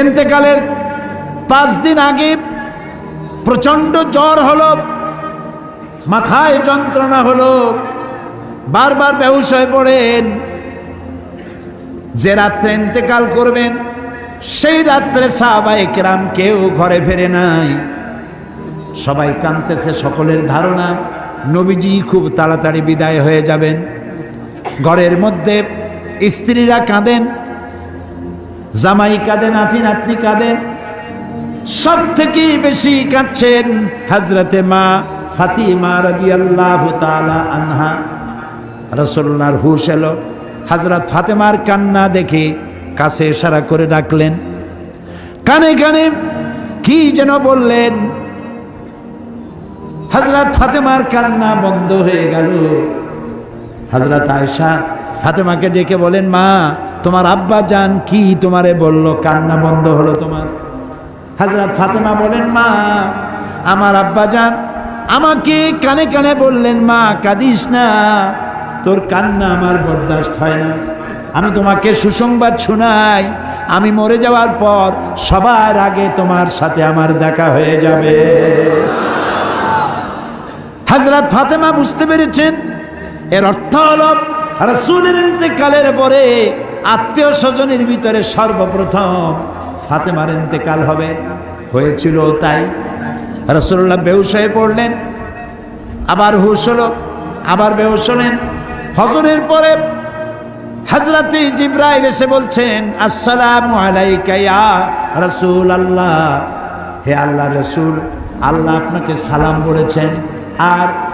এতেকালের পাঁচ দিন আগে প্রচণ্ড জ্বর হলো, মাথায় যন্ত্রণা হলো, বারবার হয়ে পড়েন। যে রাত্রে ইন্তেকাল করবেন, সেই রাত্রে সাহাবাই কেরাম কেউ ঘরে ফেরে নাই। সবাই কাঁদতেছে, সকলের ধারণা, নবীজি খুব তাড়াতাড়ি বিদায় হয়ে যাবেন। ঘরের মধ্যে স্ত্রীরা কাঁদেন জামাই কাঁদেন নাতি নাতনি কাঁদেন সব থেকে বেশি কাঁদছেন হাজরতে মা ফাতিমা রাদিয়াল্লাহু তাআলা আনহা। রসুল্লাহর হুশ এলো। হাজরত ফাতেমার কান্না দেখে কাছে ইশারা করে ডাকলেন, কানে কানে কি যেন বললেন, হজরত ফাতেমার কান্না বন্ধ হয়ে গেল। হজরত আয়সা ফাতেমাকে ডেকে বলেন, মা, তোমার আব্বা যান কি তোমারে বলল? কান্না বন্ধ হলো তোমার। হজরত ফাতেমা বলেন, মা, আমার আব্বা যান, আমাকে কানে কানে বললেন, মা, কাঁদিস না, তোর কান্না আমার বরদাস্ত হয় না। আমি তোমাকে সুসংবাদ শোনাই, আমি মরে যাওয়ার পর সবার আগে তোমার সাথে আমার দেখা হয়ে যাবে। হাজরত ফাতেমা বুঝতে পেরেছেন, এর অর্থ হল রসুলের ইন্তেকালের পরে আত্মীয় স্বজনের ভিতরে সর্বপ্রথম ফাতেমার ইন্তেকাল হবে। হয়েছিল তাই। রসুল্লাহ বেউস হয়ে পড়লেন। আবার হুশ হলো, আবার বেউস হলেন। হজরের পরে হাজরাতে জিব্রাইল এসে বলছেন, আসসালামু আলাইকা ইয়া রাসূল আল্লাহ হে আল্লাহ রসুল, আল্লাহ আপনাকে সালাম বলেছেন। আর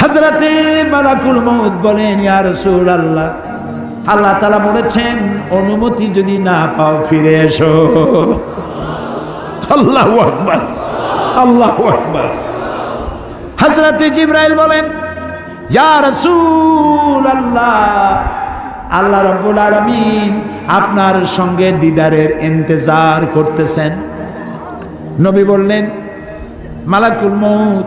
হাজরাতে মালাকুল মউত বলেন, ইয়া রসুল আল্লাহ আল্লাহ তালা বলেছেন, অনুমতি যদি না পাও ফিরে এসো। আল্লাহ আকবার আল্লাহ আকবার। হাজরাতে জিব্রাইল বলেন, ইয়া রসুল আল্লাহ আল্লাহ রব্বুল আলমিন আপনার সঙ্গে দিদারের ইন্তজার করতেছেন। নবী বললেন, মালাকুল মৌত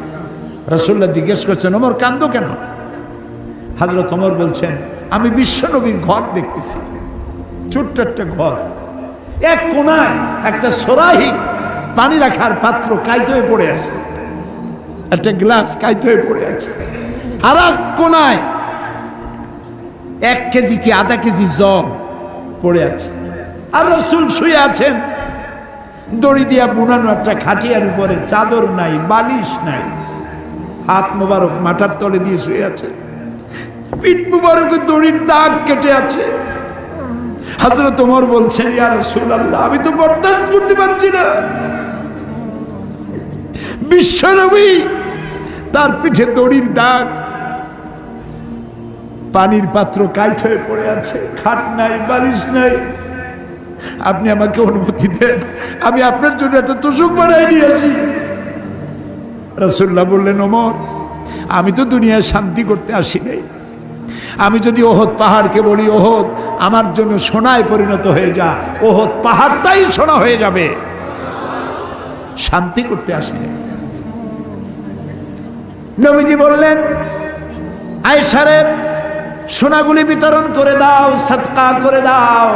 রসুল্লাহ জিজ্ঞেস করছেন, ওমর, কান্দ কেন? হাজরত ওমর বলছেন, আমি বিশ্বনবীর ঘর দেখতেছি। ছোট্ট একটা ঘর। এক কোনায় একটা সোরাহি পানি রাখার পাত্র কাইতে হয়ে পড়ে আছে। একটা গ্লাস কাইতে হয়ে পড়ে আছে। আর এক কোনায় এক কেজি কি আধা কেজি জব পড়ে আছে। আর রসুল শুয়ে আছেন। দড়ি দিয়া বুনানো একটা খাটিয়ার উপরে চাদর নাই, বালিশ নাই। হাত মোবারক মাথার তলে দিয়ে শুয়ে আছে। পিঠ মুবারকে দড়ির দাগ কেটে আছে। হাজরত তোমার বলছেন, ইয়া রাসূলুল্লাহ, আমি তো বরদাস্ত করতে পারছি না। বিশ্বনবী তার পিঠে দড়ির দাগ, পানির পাত্র কাইট হয়ে পড়ে আছে, খাট নাই, বালিশ নাই। আপনি আমাকে অনুমতি দেন, আমি আপনার জন্য একটা তোষক বানাই নিয়ে আসি। রাসুল্লাহ বললেন, ওমর, আমি তো দুনিয়ায় শান্তি করতে আসি নাই। আমি যদি ওহত পাহাড়কে বলি ওহত আমার জন্য সোনায় পরিণত হয়ে যা, ওহদ পাহাড়টাই সোনা হয়ে যাবে। শান্তি করতে আসি নবীজি বললেন আয়সারে সোনাগুলি বিতরণ করে দাও সৎকা করে দাও।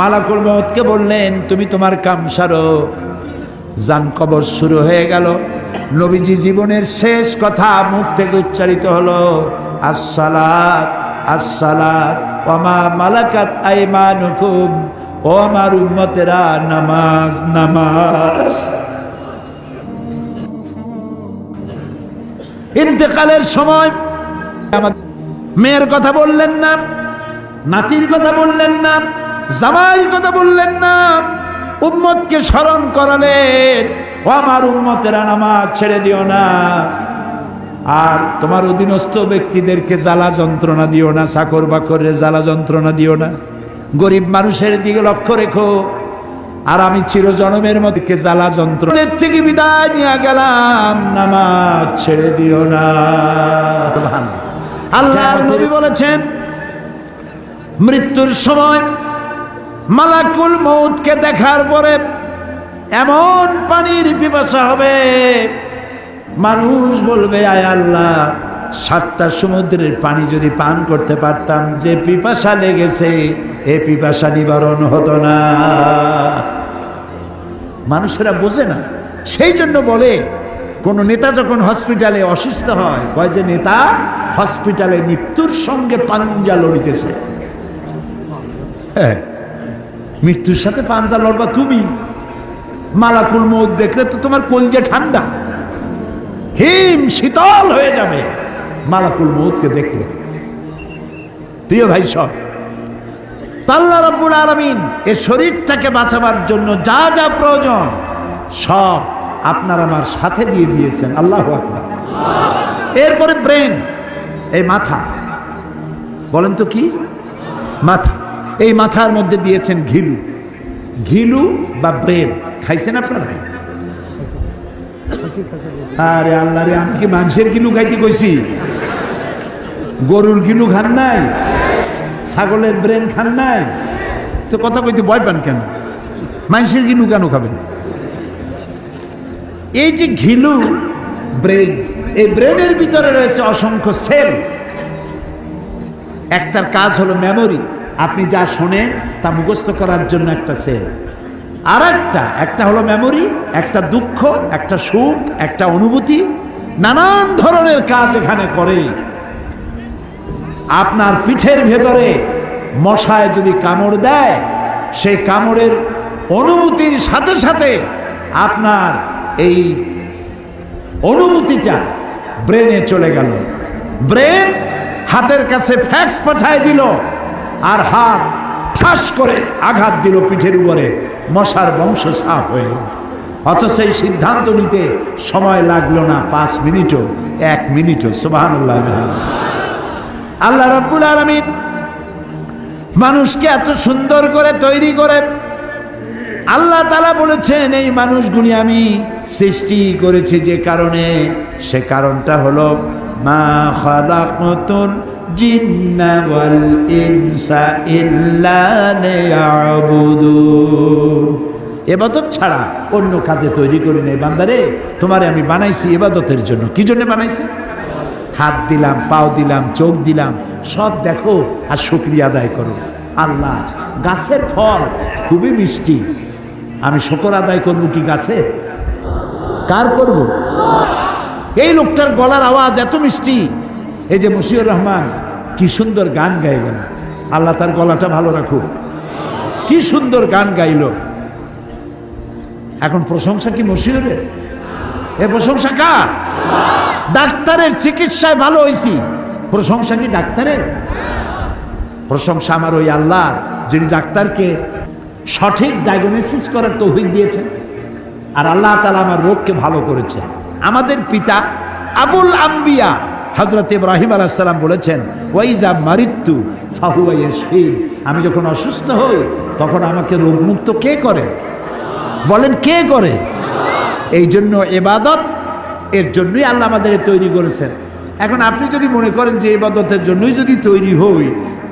মালাকুল মহৎকে বললেন, তুমি তোমার কাম সারো। যান কবর শুরু হয়ে গেল। নবীজি জীবনের শেষ কথা মুখ থেকে উচ্চারিত হলো, আসসালাত আসসালাত, ওমা মালাকাত আইমানুকুম, ও আমার উম্মতেরা, নামাজ নামাজ। ইন্তেকালের সময় মেয়ের কথা বললেন না, নাতির কথা বললেন না, জামাইয়ের কথা বললেন না, উম্মতকে স্মরণ করালেন। ও আমার উম্মতেরা, নামাজ ছেড়ে দিও না। আর তোমার অধীনস্থ ব্যক্তিদেরকে জ্বালা যন্ত্রণা দিও না চাকর বাকরের জ্বালা যন্ত্রণা দিও না। গরিব মানুষের দিকে লক্ষ্য রেখো। আর আমি চিরজনমের মধ্যে জ্বালা যন্ত্রণের থেকে বিদায় নিয়ে গেলাম, নামাজ ছেড়ে দিও না। আল্লাহর নবী বলেছেন, মৃত্যুর সময় মালাকুল মৌতকে দেখার পরে এমন পানির পিপাসা হবে। মানুষ বলবে, আয় আল্লাহ, সাতটা সমুদ্রের পানি যদি পান করতে পারতাম, যে পিপাসা লেগেছে, এ পিপাসা নিবারণ হতো না। মানুষেরা বোঝে না। সেই জন্য বলে, কোন নেতা যখন হসপিটালে অসুস্থ হয়, কয় যে, নেতা, হসপিটালে মৃত্যুর সঙ্গে পাঞ্জা লড়িতেছে। হ্যাঁ মৃত্যুর সাথে পাঞ্জা লড়বা তুমি। মালাকুল মৌত দেখলে তো তোমার কলজে ঠান্ডা। হিম শীতল হয়ে যাবে। মালাকুল মৌতকে দেখলে। প্রিয় ভাই সব তাল্লা রব্বুল আলমিন এ শরীরটাকে বাঁচাবার জন্য যা যা প্রয়োজন, সব আপনার আমার সাথে দিয়ে দিয়েছেন। আল্লাহ এরপরে ব্রেন, এই মাথা। বলেন তো কি? মাথা। এই মাথার মধ্যে দিয়েছেন ঘিলু। ঘিলু বা ব্রেন। খাইছেন আপনারা? আরে আল্লাহ রে, আমি কি মানুষের গিলু খাইতে কইছি? গরুর গিলু খান নাই? ছাগলের ব্রেন খান নাই? তো কথা কইতে ভয় পান কেন? মানুষের গিলু কেন খাবেন? এই যে ঘিলু ব্রেন, এই ব্রেনের ভিতরে রয়েছে অসংখ্য সেল। একটার কাজ হলো মেমোরি আপনি যা শোনেন তা মুখস্থ করার জন্য একটা সেল। আর একটা একটা হলো মেমোরি একটা দুঃখ, একটা সুখ, একটা অনুভূতি, নানান ধরনের কাজ এখানে করে। আপনার পিঠের ভেতরে মশায় যদি কামড় দেয়, সেই কামড়ের অনুভূতির সাথে সাথে আপনার এই অনুভূতিটা ব্রেনে চলে গেল। ব্রেন হাতের কাছে ফ্যাক্স পাঠায় দিল আর হাত ঠাস করে আঘাত দিল পিঠের উপরে। মশার বংশ সাফ হয়ে গেল। অথচ এই সিদ্ধান্ত নিতে সময় লাগল না, পাঁচ মিনিটও, এক মিনিটও সুবাহ আল্লাহ রব্বুল আলমিন মানুষকে এত সুন্দর করে তৈরি করে, আল্লাহ তালা বলেছেন, এই মানুষগুলি আমি সৃষ্টি করেছি যে কারণে, সে কারণটা হলো, মা খালাকতুল জিন্না ওয়াল ইনসা ইল্লা লিয়াবুদুন এবাদত ছাড়া অন্য কাজে তৈরি করি নাই, বান্দারে। তোমারে আমি বানাইছি এবাদতের জন্য। কি জন্য বানাইছি? হাত দিলাম, পাও দিলাম, চোখ দিলাম, সব দেখো আর শুক্রিয়া আদায় করো। আল্লাহ, গাছের ফল খুবই মিষ্টি। আমি শকর আদায় করব কি গাছে? কার করব? এই লোকটার গলার আওয়াজ এত মিষ্টি। এই যে মুশিউর রহমান, কি সুন্দর গান গাই গেল আল্লাহ তার গলাটা ভালো রাখুক। কি সুন্দর গান গাইল। এখন প্রশংসা কি মশিউরের? এ প্রশংসা কা ডাক্তারের চিকিৎসায় ভালো হয়েছি প্রশংসা কি ডাক্তারের? প্রশংসা আমার ওই আল্লাহর, যিনি ডাক্তারকে সঠিক ডায়াগনোসিস করার তৌফিক দিয়েছেন। আর আল্লাহ তালা আমার রোগকে ভালো করেছে আমাদের পিতা আবুল আম্বিয়া হজরত ইব্রাহিম আলাহিসাল্লাম বলেছেন, ওয়াইজা মারিত্যু ফাহুয়া ইয়াশফিন। আমি যখন অসুস্থ হই, তখন আমাকে রোগমুক্ত কে করে? বলেন, কে করে? এই জন্য এবাদত এর জন্যই আল্লাহ আমাদের তৈরি করেছেন। এখন আপনি যদি মনে করেন যে এবাদতের জন্যই যদি তৈরি হই,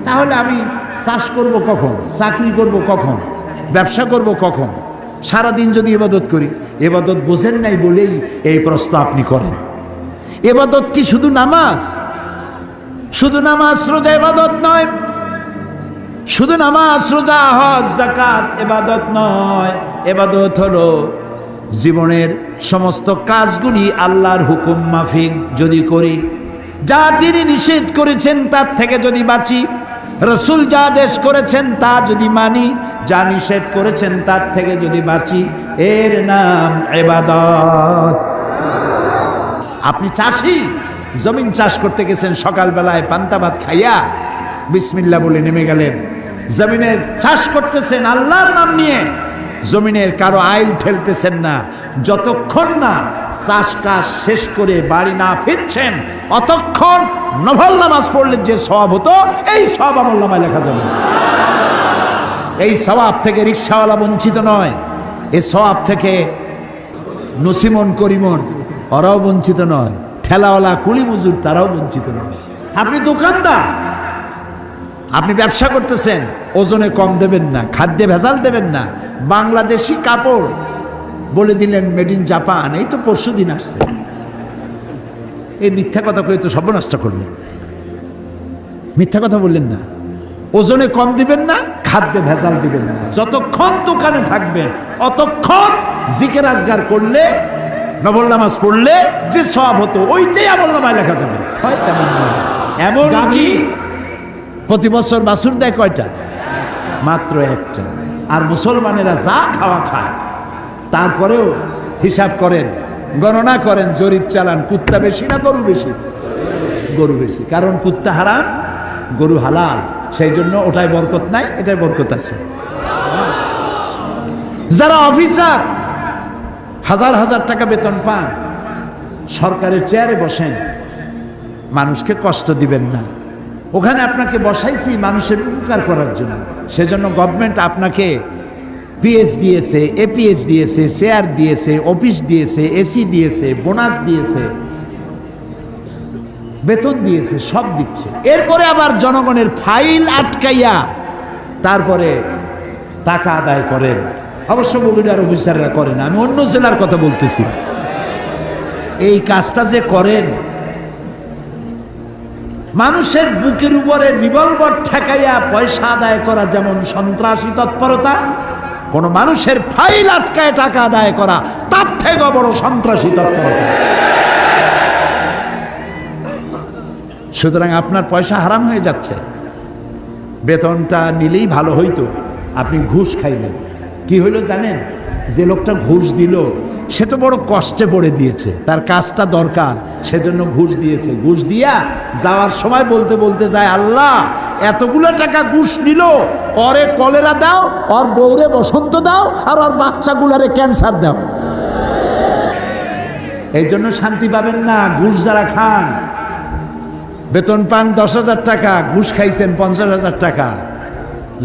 তাহলে আমি চাষ করব কখন? চাকরি করব কখন? ব্যবসা করব কখন? সারাদিন যদি এবাদত করি এবাদত বোঝেন নাই বলেই এই প্রশ্ন আপনি করেন। এবাদত কি শুধু নামাজ? শুধু নামাজ, রোজা এবাদত নয়। শুধু নামাজ, রোজা, হজ জাকাত এবাদত নয়। এবাদত হলো জীবনের সমস্ত কাজগুলি আল্লাহর হুকুম মাফিক যদি করি, যা তিনি নিষেধ করেছেন তার থেকে যদি বাঁচি, রসুল যা আদেশ করেছেন তা যদি মানি, যা নিষেধ করেছেন তার থেকে যদি বাঁচি, এর নাম এবাদত আপনি চাষি? জমিন চাষ করতে গেছেন, সকালবেলায় পান্তা ভাত খাইয়া বিসমিল্লা বলে নেমে গেলেন। জমিনের চাষ করতেছেন আল্লাহর নাম নিয়ে। জমিনের কারও আইল ঠেলতেছেন না। যতক্ষণ না চাষ কাজ শেষ করে বাড়ি না ফিরছেন, অতক্ষণ নভল নামাজ পড়লে যে সব হতো, এই সব আমল নামায় লেখা যাবে। এই সবাব থেকে রিক্সাওয়ালা বঞ্চিত নয় এই সবাব থেকে নসিমন করিমন। ওরাও বঞ্চিত নয়। ঠেলাওয়ালা কুলি মজুর, তারাও বঞ্চিত নয়। আপনি দোকানদার। আপনি ব্যবসা করতেছেন, ওজনে কম দেবেন না, খাদ্যে ভেজাল দেবেন না, বাংলাদেশি কাপড়। বলে দিলেন মেড ইন জাপান এই তো পরশু দিন আসছে। এই মিথ্যা কথা কয়ে তো সর্বনষ্ট করলেন। মিথ্যা কথা বললেন না। ওজনে কম দিবেন না, খাদ্যে ভেজাল দিবেন না। যতক্ষণ দোকানে থাকবেন, অতক্ষণ জিকে রাজগার করলে নবল নামাজ পড়লে যে সব হতো ওইটাই আমল নামায় লেখা যাবে। হয় তেমন এমন কি? প্রতি বছর বাছুর দেয় কয়টা? মাত্র একটা। আর মুসলমানেরা যা খাওয়া খায় তারপরেও হিসাব করেন গণনা করেন জরিপ চালান কুত্তা বেশি না গরু বেশি? গরু বেশি। কারণ কুত্তা হারাম গরু হালাল। সেই জন্য ওটাই বরকত নাই এটাই বরকত আছে। যারা অফিসার হাজার হাজার টাকা বেতন পান। সরকারের চেয়ারে বসেন। মানুষকে কষ্ট দিবেন না। ওখানে আপনাকে বসাইছি মানুষের উপকার করার জন্য। সেজন্য গভর্নমেন্ট আপনাকে পিএস দিয়েছে এপিএস দিয়েছে চেয়ার দিয়েছে অফিস দিয়েছে এসি দিয়েছে বোনাস দিয়েছে। বেতন দিয়েছে, সব দিচ্ছে। এরপরে আবার জনগণের ফাইল আটকাইয়া তারপরে টাকা আদায় করেন। অবশ্য বগুড়ার অফিসাররা করেন, আমি অন্য জেলার কথা বলতেছি। এই কাজটা যে করেন, মানুষের বুকের উপরে রিভলভার ঠেকাইয়া পয়সা আদায় করা যেমন সন্ত্রাসী তৎপরতা, কোন মানুষের ফাইল আটকায় টাকা আদায় করা, তার থেকে বড় সন্ত্রাসী তৎপরতা। সুতরাং আপনার পয়সা হারাম হয়ে যাচ্ছে। বেতনটা নিলেই ভালো হইতো, আপনি ঘুষ খাইলেন। কি হইল জানেন? যে লোকটা ঘুষ দিল, সে তো বড় কষ্টে পড়ে দিয়েছে। তার কাজটা দরকার, সেজন্য ঘুষ দিয়েছে। ঘুষ দিয়া যাওয়ার সময় বলতে বলতে যায়, আল্লাহ, এতগুলো টাকা ঘুষ নিল, অরে কলেরা দাও ওর বউরে বসন্ত দাও, আর ওর বাচ্চাগুলারে ক্যান্সার দাও। এই জন্য শান্তি পাবেন না, ঘুষ যারা খান। বেতন পান দশ হাজার টাকা, ঘুষ খাইছেন পঞ্চাশ হাজার টাকা।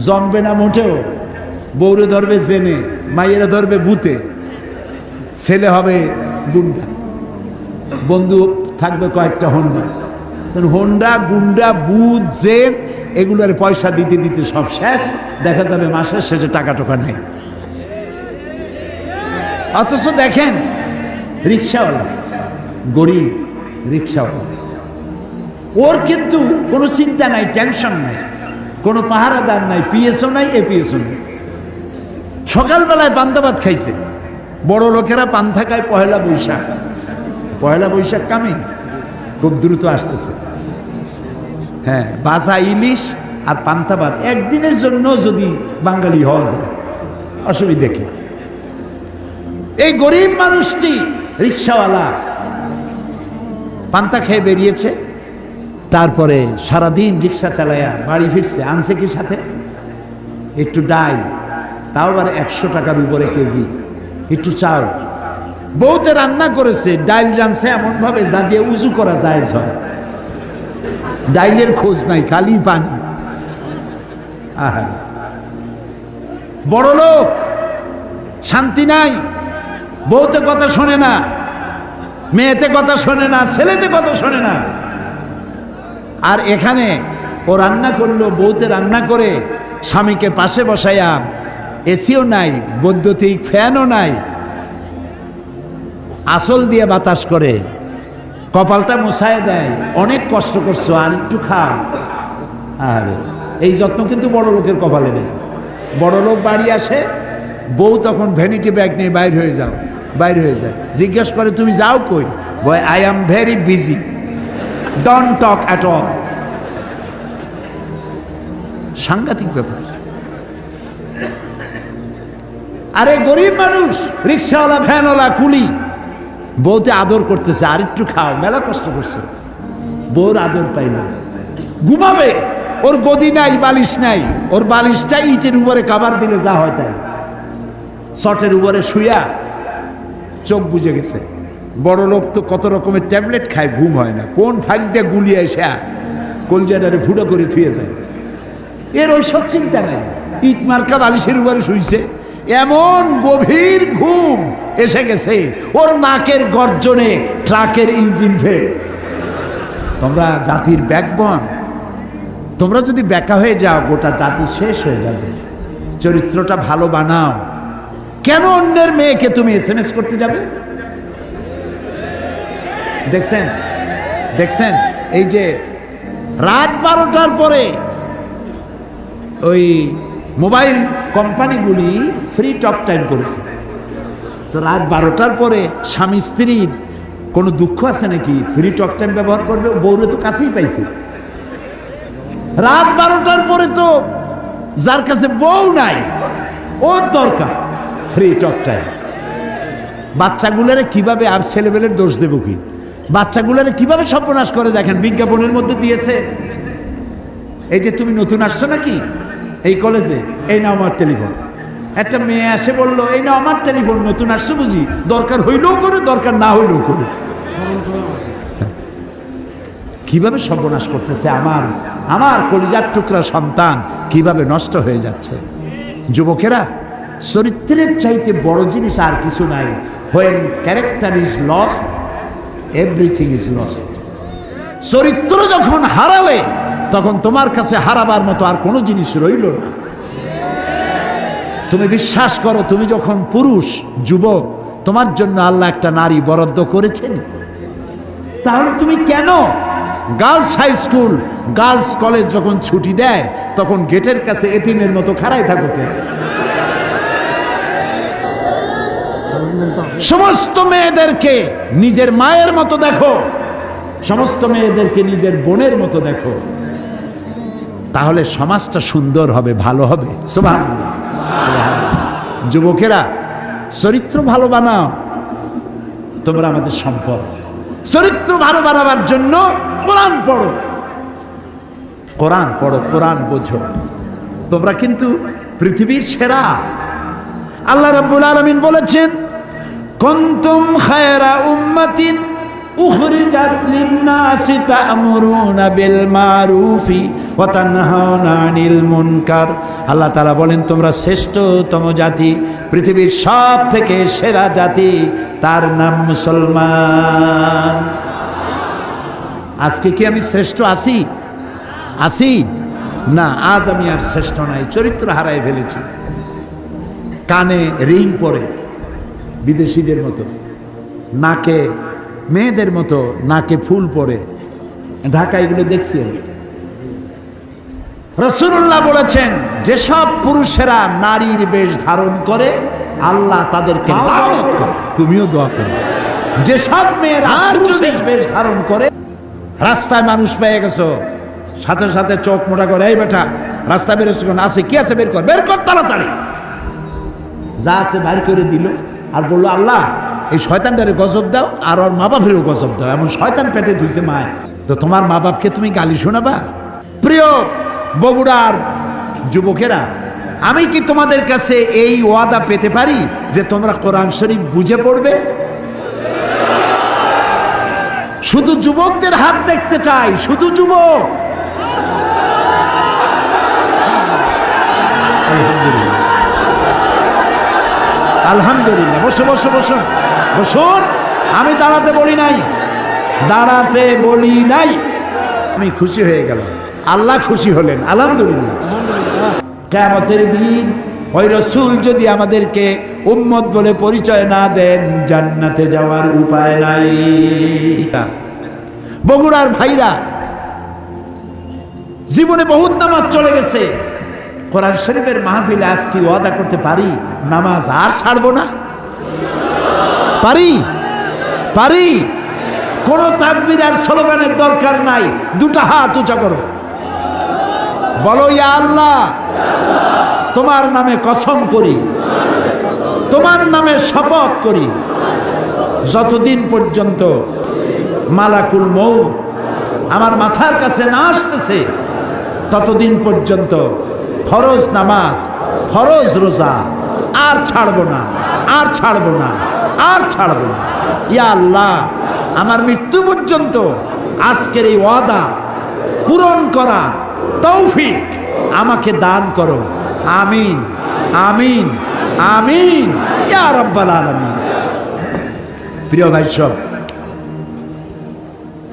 জমবে না মোটেও। বৌরে ধরবে জেনে মাইয়েরা ধরবে ভূতে, ছেলে হবে গুন্ডা। বন্ধু থাকবে কয়েকটা হোন্ডা। হন্ডা, গুন্ডা বুথ জেন, এগুলোর পয়সা দিতে দিতে সব শেষ। দেখা যাবে মাসের শেষে টাকা টোকা নেই। অথচ দেখেন, রিক্সাওয়ালা, গরিব রিক্সাওয়ালা। ওর কিন্তু কোনো চিন্তা নাই, টেনশন নাই, কোনো পাহারাদার নাই, পিএসও নাই, এপিএসও নাই। সকালবেলায় পান্তাবাদ খাইছে। বড় লোকেরা পান্থা খায় পহেলা বৈশাখ। পয়লা বৈশাখ কামে। খুব দ্রুত আসতেছে। হ্যাঁ বাসা ইলিশ আর পান্তাবাদ একদিনের জন্য যদি বাঙালি হওয়া যায়। অসুবিধে কি? এই গরিব মানুষটি রিক্সাওয়ালা। পান্তা খেয়ে বেরিয়েছে। তারপরে সারাদিন রিক্সা চালায়া বাড়ি ফিরছে। আনছে কি সাথে? একটু ডাল তাও আবার একশো টাকার উপরে কেজি। একটু চাল। বউতে রান্না করেছে, ডাইল রানছে এমনভাবে যা দিয়ে উজু করা যায় হয়। ডাইলের খোঁজ নাই, খালি পানি। বড় লোক, শান্তি নাই। বউতে কথা শোনে না, মেয়েতে কথা শোনে না, ছেলেতে কথা শোনে না। আর এখানে ও রান্না করল, বউতে রান্না করে স্বামীকে পাশে বসাইয়া এসিও নাই, বৈদ্যুতিক ফ্যানও নাই। আসল দিয়ে বাতাস করে, কপালটা মুছায় দেয়, অনেক কষ্ট করছ, আর একটু খাও। আর, এই যত্ন কিন্তু বড় লোকের কপালে নেই। বড় লোক বাড়ি আসে, বউ তখন ভ্যানিটি ব্যাগ নিয়ে বাইর হয়ে যাও, বাইর হয়ে যায়। জিজ্ঞেস করে, তুমি যাও কই? Boy I am very busy don't talk at all সাংঘাতিক ব্যাপার। আরে গরিব মানুষ, রিক্সাওয়ালা, ভ্যানওয়ালা, কুলি। বউতে আদর করতেছে, আর একটু খাও, মেলা কষ্ট করছে। বউর আদর পাইল ঘুমাবে, ওর গদি নাই, বালিশ নাই। ওর বালিশটা ইটের উপরে কাবার দিলে যা হয় তাই। শটের উপরে শুয়া চোখ বুঝে গেছে। বড় লোক তো কত রকমের ট্যাবলেট খায়, ঘুম হয় না। কোন ফাঁক দিয়ে গুলিয়ে এসে কলজাটারে ফুটো করে থুয়ে যায়। এর ওই সব চিন্তা নাই। ইট মার্কা বালিশের উপরে শুইছে। এমন গভীর ঘুম এসে গেছে, ওর নাকের গর্জনে ট্রাকের ইঞ্জিন ফেল। তোমরা জাতির ব্যাকবন। তোমরা যদি ব্যাকা হয়ে যাও, গোটা জাতি শেষ হয়ে যাবে। চরিত্রটা ভালো বানাও। কেন অন্যের মেয়েকে তুমি এস এম এস করতে যাবে? দেখছেন? দেখছেন? এই যে রাত বারোটার পরে ওই মোবাইল কোম্পানিগুলি ফ্রি টক টাইম করেছে। তো রাত বারোটার পরে স্বামী স্ত্রীর কোনো দুঃখ আছে নাকি? ফ্রি টক টাইম ব্যবহার করবে? বউরে তো কাছেই পাইছে। রাত বারোটার পরে তো যার কাছে বউ নাই, ওর দরকার ফ্রি টক টাইম বাচ্চাগুলোরে কীভাবে আর ছেলেবেলের দোষ দেবো কি? বাচ্চাগুলোরে কীভাবে সর্বনাশ করে? দেখেন, বিজ্ঞাপনের মধ্যে দিয়েছে। এই যে তুমি নতুন আসছো নাকি? এই কলেজে, এই নাও আমার টেলিফোন। একটা মেয়ে আসে বলল, এই নাও আমার টেলিফোন, নতুন আসছো বুঝি। দরকার হইলেও করে, দরকার না হইলেও করে। কীভাবে সর্বনাশ করতেছে আমার আমার কলিজার টুকরা সন্তান, কীভাবে নষ্ট হয়ে যাচ্ছে? যুবকেরা, চরিত্রের চাইতে বড় জিনিস আর কিছু নাই। When character is lost everything is lost চরিত্র যখন হারালে তখন তোমার কাছে হারাবার মতো আর কোনো জিনিস রইল না। তুমি বিশ্বাস করো, তুমি যখন পুরুষ, যুবক, তোমার জন্য আল্লাহ একটা নারী বরাদ্দ করেছেন। তাহলে তুমি কেন? Girls high school, girls college যখন ছুটি দেয়, তখন গেটের কাছে এতিমের মতো খাড়াই থাকো কেন সমস্ত মেয়েদেরকে নিজের মায়ের মতো দেখো। সমস্ত মেয়েদেরকে নিজের বোনের মতো দেখো। তাহলে সমাজটা সুন্দর হবে, ভালো হবে। যুবকেরা, চরিত্র ভালো বানাও। তোমরা আমাদের সম্পদ। চরিত্র ভালো বানাবার জন্য কোরআন পড়ো। কোরআন পড়ো, কোরআন বোঝো। তোমরা কিন্তু পৃথিবীর সেরা। আল্লাহ রাব্বুল আলামিন বলেছেন, কুনতুম খায়রা উম্মাতিন তা'মুরুনা বিল মারুফি ওয়া তানহাউনা আনিল মুনকার আল্লাহ তাআলা বলেন, তোমরা শ্রেষ্ঠতম জাতি, পৃথিবীর সব থেকে সেরা জাতি, তার নাম মুসলমান। আজকে কি আমি শ্রেষ্ঠ আছি? আছি? না, আজ আমি আর শ্রেষ্ঠ নাই, চরিত্র হারাই ফেলেছি। কানে রিং পরে, বিদেশিদের মতো, নাকে মেয়েদের মতো নাকে ফুল পরে। ঢাকা এগুলো দেখছি আমি। রসুল্লাহ বলেছেন যেসব পুরুষেরা নারীর বেশ ধারণ করে আল্লাহ তাদেরকে তুমিও দোয়া করো। যেসব মেয়েরা পুরুষের বেশ ধারণ করে রাস্তায় মানুষ পেয়ে গেছো। সাথে সাথে চোখ মোটা করে এই বেটা রাস্তায় বেরোচ্ছে কোন? আছে কি আছে? বের কর বের কর তাড়াতাড়ি। যা আছে বাইর করে দিল আর বলল আল্লাহ এই শয়তানটারে গজব দাও, আর ওর মা বাপেরও গজব দাও। এমন শয়তান পেটে ধুইছে মায়। তো তোমার মা বাপকে তুমি গালি শোনাবা? প্রিয় বগুড়ার যুবকেরা, আমি কি তোমাদের কাছে এই ওয়াদা পেতে পারি যে তোমরা কোরআন শরীফ বুঝে পড়বে? শুধু যুবকদের হাত দেখতে চাই, শুধু যুবক! আলহামদুলিল্লাহ। বসো বসো বসুন বসুন, আমি দাঁড়াতে বলি নাই। দাঁড়াতে বলি নাই। আমি খুশি হয়ে গেলাম। আল্লাহ খুশি হলেন, আলহামদুলিল্লাহ। কেমতের দিন ওই রসুল যদি আমাদেরকে উম্মত বলে পরিচয় না দেন, জান্নাতে যাওয়ার উপায় নাই। বগুড়ার ভাইরা, জীবনে বহুত নামাজ চলে গেছে। কোরআন শরীফের মাহফিলে আজ কি ওয়াদা করতে পারি, নামাজ আর ছাড়বো না। পারি? পারি? কোন তাকবির আর স্লোগানের দরকার নাই। দুটা হাত উঁচা করো। বলো, ইয়া আল্লাহ, তোমার নামে কসম করি। তোমার নামে শপথ করি। যতদিন পর্যন্ত মালাকুল মৌ আমার মাথার কাছে না আসতেছে, ততদিন পর্যন্ত ফরজ নামাজ, ফরজ রোজা আর ছাড়বো না, আর ছাড়বো না। আর ছাড়বো না। ইয়া আল্লাহ, আমার মৃত্যু পর্যন্ত আজকের এই ওয়াদা পূরণ করা তৌফিক আমাকে দান করো। আমিন আমিন আমিন। ইয়া রব্বাল আলামিন। প্রিয় ভাই সব,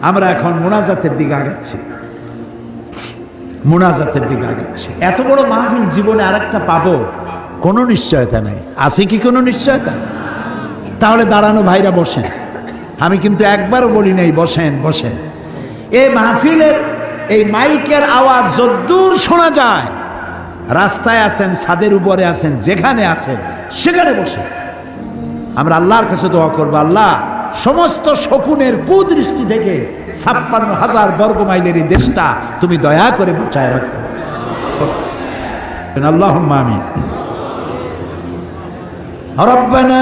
আমরা এখন মোনাজাতের দিকে আগাচ্ছি। মোনাজাতের দিকে আগাচ্ছি। এত বড় মাহফিল জীবনে আরেকটা পাবো, কোনো নিশ্চয়তা নাই। আছে কি কোনো নিশ্চয়তা? তাহলে দাঁড়ানো ভাইরা বসেন আমি কিন্তু একবারও বলি নাই বসেন বসেন এই মাহফিলের এই মাইকের আওয়াজ যদ্দূর শোনা যায় রাস্তায় আছেন ছাদের উপরে আছেন যেখানে আছেন সেখানে বসে আমরা আল্লাহর কাছে দোয়া করবো আল্লাহ সমস্ত শকুনের কুদৃষ্টি থেকে ছাপ্পান্ন হাজার বর্গ মাইলের এই দেশটা তুমি দয়া করে বাঁচায় রাখো আল্লাহ আমিন ربنا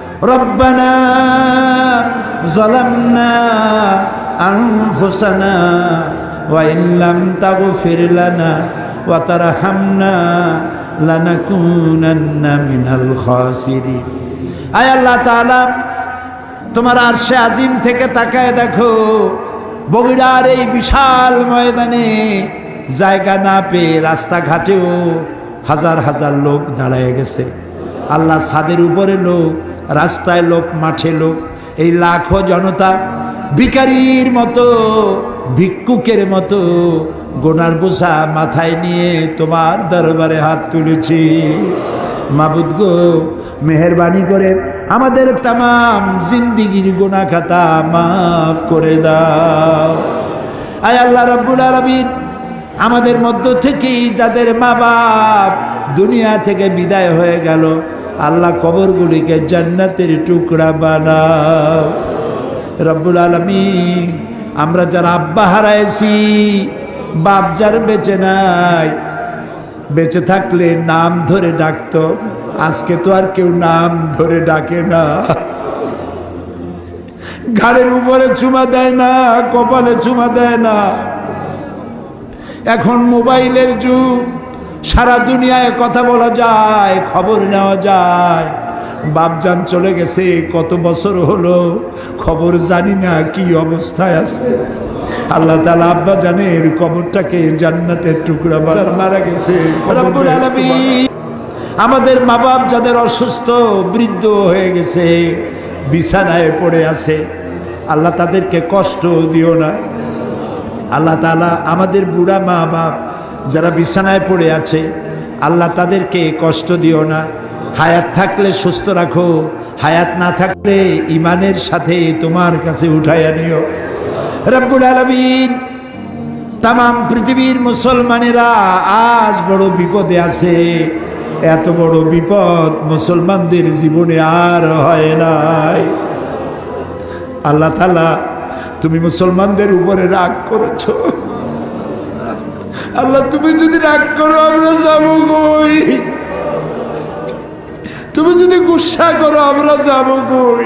ربنا ظلمنا أنفسنا وإن لم تغفر لنا وترحمنا لنكونن من الخاسرين আয় আল্লাহ তাআলা তোমার আরশে আজিম থেকে তাকায় দেখো বগুড়ার এই বিশাল ময়দানে জায়গা না পেয়ে রাস্তাঘাটেও হাজার হাজার লোক দাঁড়ায় গেছে আল্লাহ ছাদের উপরে লোক রাস্তায় লোক, মাঠে লোক, এই লাখো জনতা ভিকারির মতো, ভিক্ষুকের মতো গোনার বোঝা মাথায় নিয়ে তোমার দরবারে হাত তুলেছি। মাবুদ গো, মেহরবানি করে আমাদের তাম জিন্দিগির গোনা খাতা মাফ করে দাও। আয় আল্লাহ রব্বুল আলমিন, আমাদের মধ্য থেকেই যাদের মা বাপ দুনিয়া থেকে বিদায় হয়ে গেল আল্লাহ কবরগুলিকে জান্নাতের টুকরা বানাও। রব্বুল আলমিন, আমরা যারা আব্বা হারাইছি, বাপ যার বেঁচে নাই, বেঁচে থাকলে নাম ধরে ডাকতো। আজকে তো আর কেউ নাম ধরে ডাকে না। ঘাড়ের উপরে চুমা দেয় না, কপালে চুমা দেয় না। এখন মোবাইলের যুগ সারা দুনিয়ায় কথা বলা যায় খবর নেওয়া যায়। বাপজান চলে গেছে কত বছর হলো খবর জানি না কি অবস্থায় আছে। আল্লাহ তালা আব্বা জানের কবরটাকে জান্নাতের টুকরা বাজার মারা গেছে আমাদের মা বাপ যাদের অসুস্থ বৃদ্ধ হয়ে গেছে বিছানায় পড়ে আছে আল্লাহ তাদেরকে কষ্ট দিও না। আল্লাহ তালা আমাদের বুড়া মা বাপ যারা বিছানায় পড়ে আছে, আল্লাহ তাদেরকে কষ্ট দিও না। হায়াত থাকলে সুস্থ রাখো, হায়াত না থাকলে ইমানের সাথে তোমার কাছে উঠাইয়া নিও। রব্বুল আলমিন তাম পৃথিবীর মুসলমানেরা আজ বড় বিপদে আছে। এত বড় বিপদ মুসলমানদের জীবনে আর হয় নাই। আল্লাহ তালা তুমি মুসলমানদের উপরে রাগ করেছ। আল্লাহ, তুমি যদি রাগ করো, আমরা যাব কই? তুমি যদি গুসা করো, আমরা যাব কই?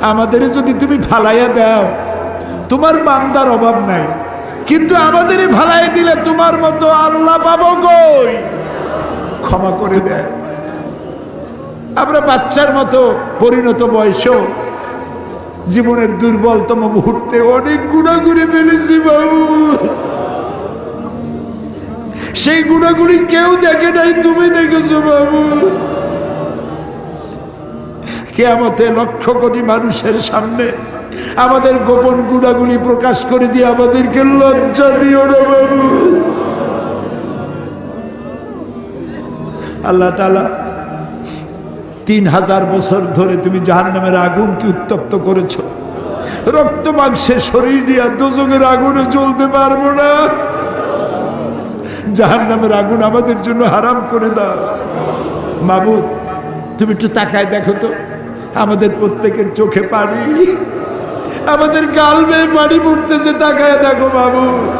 আমাদের যদি তুমি ফালাইয়া দাও, তোমার বান্দার অভাব নাই। কিন্তু আমাদের ভালাই দিলে তোমার মতো আল্লাহ পাবো কই? ক্ষমা করে দেয়। আমরা বাচ্চার মতো পরিণত বয়সেও জীবনের দুর্বলতম মুহূর্তে অনেক গুণাগুড়ি ফেলেছি বাবু। সেই গুণাগুড়ি কেউ দেখে নাই, তুমি দেখেছ বাবু। কেয়ামতে লক্ষ কোটি মানুষের সামনে আমাদের গোপন গুণাগুলি প্রকাশ করে দিয়ে আমাদেরকে লজ্জা দিও না বাবু। আল্লাহ তালা তিন হাজার বছর ধরে তুমি জাহান নামের আগুনকে উত্তপ্ত করেছ। রক্ত মাংসের শরীর নিয়ে দুজনের আগুনে চলতে পারব না। জাহান নামের আগুন আমাদের জন্য হারাম করে দাও। মাবুদ, তুমি একটু তাকায় দেখো তো। আমাদের প্রত্যেকের চোখে পানি। আমাদের গাল বেয়ে পানি পড়তেছে, তাকায় দেখো বাবু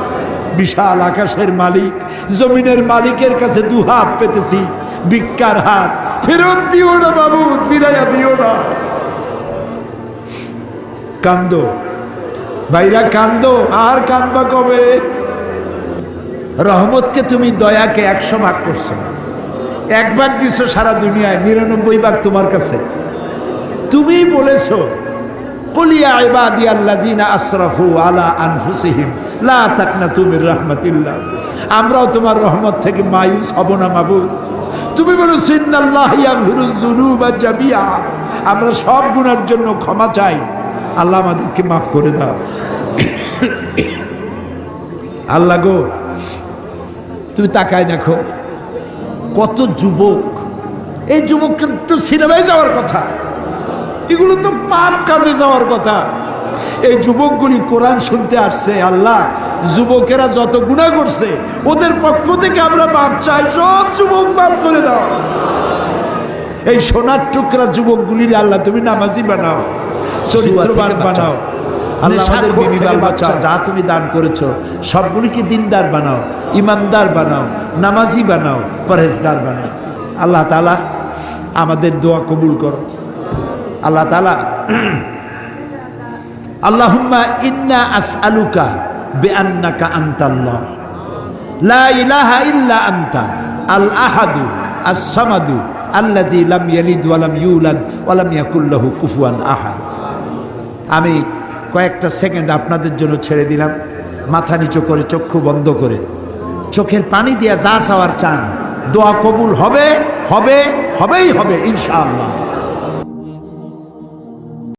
বিশাল আকাশের মালিক, জমিনের মালিকের কাছে দু হাত পেতেছি, ভিক্ষার হাত। ফেরত দিও না বাবু ফিরাইয়া দিও না। কান্দ। ভাইরা, কান্দ। আর কান্দবা কবে? রহমতকে তুমি দয়াকে একশো ভাগ করছ। এক ভাগ দিছো সারা দুনিয়ায়, নিরানব্বই ভাগ তোমার কাছে। তুমি বলেছ কলিয়া আলা লা আমরাও তোমার রহমত থেকে মায়ুস আমরা সব গুনার জন্য ক্ষমা চাই। আল্লাহ আমাদেরকে মাফ করে দাও। আল্লাহ গো তুমি তাকায় দেখো কত যুবক। এই যুবক তো সিনেমায় যাওয়ার কথা এগুলো তো পাপ কাজে যাওয়ার কথা। এই যুবকগুলি কোরআন শুনতে আসছে আল্লাহ যুবকেরা যত গুণা করছে ওদের পক্ষ থেকে আমরা বাপ চাই সব যুবক বাপ করে দাও। এই সোনার টুকরা যুবকগুলির আল্লাহ তুমি নামাজি বানাও চরিত্রবান বানাও। আল্লাহ আমাদের বিবি বাল বাচ্চা যা তুমি দান করেছ সবগুলিকে দিনদার বানাও ইমানদার বানাও নামাজি বানাও পরহেজগার বানাও? আল্লাহ তালা আমাদের দোয়া কবুল করো। আল্লাহ তালা আল্লাহুম্মা ইন্না আসআলুকা বিআন্নাকা আনতাল্লাহ। লা ইলাহা ইল্লা আনতা আল আহাদু আস সামাদু আল্লাযী লাম ইয়ালিদ ওয়া লাম ইউলাদ ওয়া লাম ইয়াকুল লাহু কুফুয়ান আহাদ। আমি কয়েকটা সেকেন্ড আপনাদের জন্য ছেড়ে দিলাম। মাথা নিচু করে, চক্ষু বন্ধ করে। চোখের পানি দিয়া যা চাওয়ার চান। দোয়া কবুল হবে হবে, হবেই হবে, ইনশাআল্লাহ।